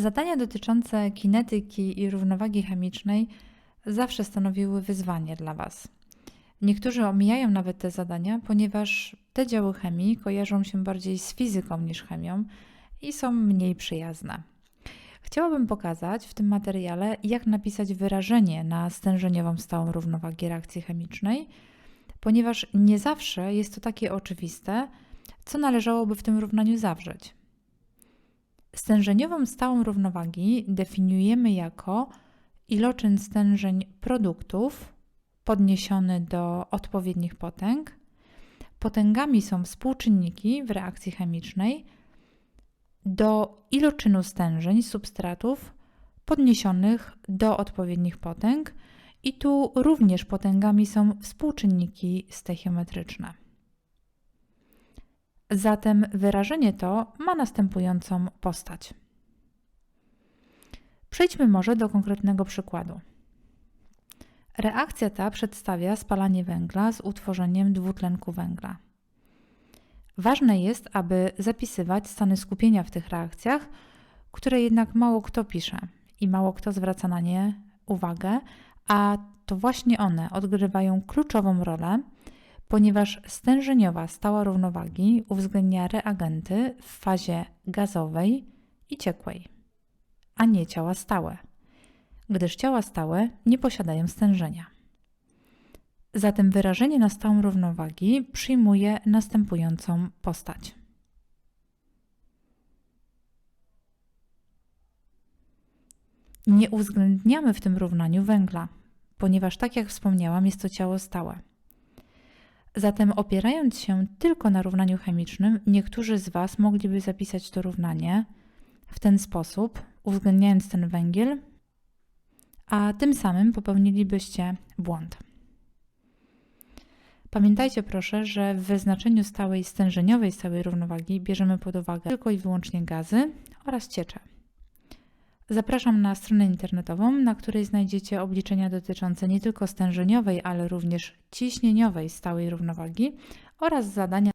Zadania dotyczące kinetyki i równowagi chemicznej zawsze stanowiły wyzwanie dla Was. Niektórzy omijają nawet te zadania, ponieważ te działy chemii kojarzą się bardziej z fizyką niż chemią i są mniej przyjazne. Chciałabym pokazać w tym materiale, jak napisać wyrażenie na stężeniową stałą równowagę reakcji chemicznej, ponieważ nie zawsze jest to takie oczywiste, co należałoby w tym równaniu zawrzeć. Stężeniową stałą równowagi definiujemy jako iloczyn stężeń produktów podniesiony do odpowiednich potęg. Potęgami są współczynniki w reakcji chemicznej do iloczynu stężeń substratów podniesionych do odpowiednich potęg i tu również potęgami są współczynniki stechiometryczne. Zatem wyrażenie to ma następującą postać. Przejdźmy może do konkretnego przykładu. Reakcja ta przedstawia spalanie węgla z utworzeniem dwutlenku węgla. Ważne jest, aby zapisywać stany skupienia w tych reakcjach, które jednak mało kto pisze i mało kto zwraca na nie uwagę, a to właśnie one odgrywają kluczową rolę, ponieważ stężeniowa stała równowagi uwzględnia reagenty w fazie gazowej i ciekłej, a nie ciała stałe, gdyż ciała stałe nie posiadają stężenia. Zatem wyrażenie na stałą równowagi przyjmuje następującą postać. Nie uwzględniamy w tym równaniu węgla, ponieważ, tak jak wspomniałam, jest to ciało stałe. Zatem, opierając się tylko na równaniu chemicznym, niektórzy z Was mogliby zapisać to równanie w ten sposób, uwzględniając ten węgiel, a tym samym popełnilibyście błąd. Pamiętajcie proszę, że w wyznaczeniu stałej stężeniowej stałej równowagi bierzemy pod uwagę tylko i wyłącznie gazy oraz ciecze. Zapraszam na stronę internetową, na której znajdziecie obliczenia dotyczące nie tylko stężeniowej, ale również ciśnieniowej stałej równowagi oraz zadania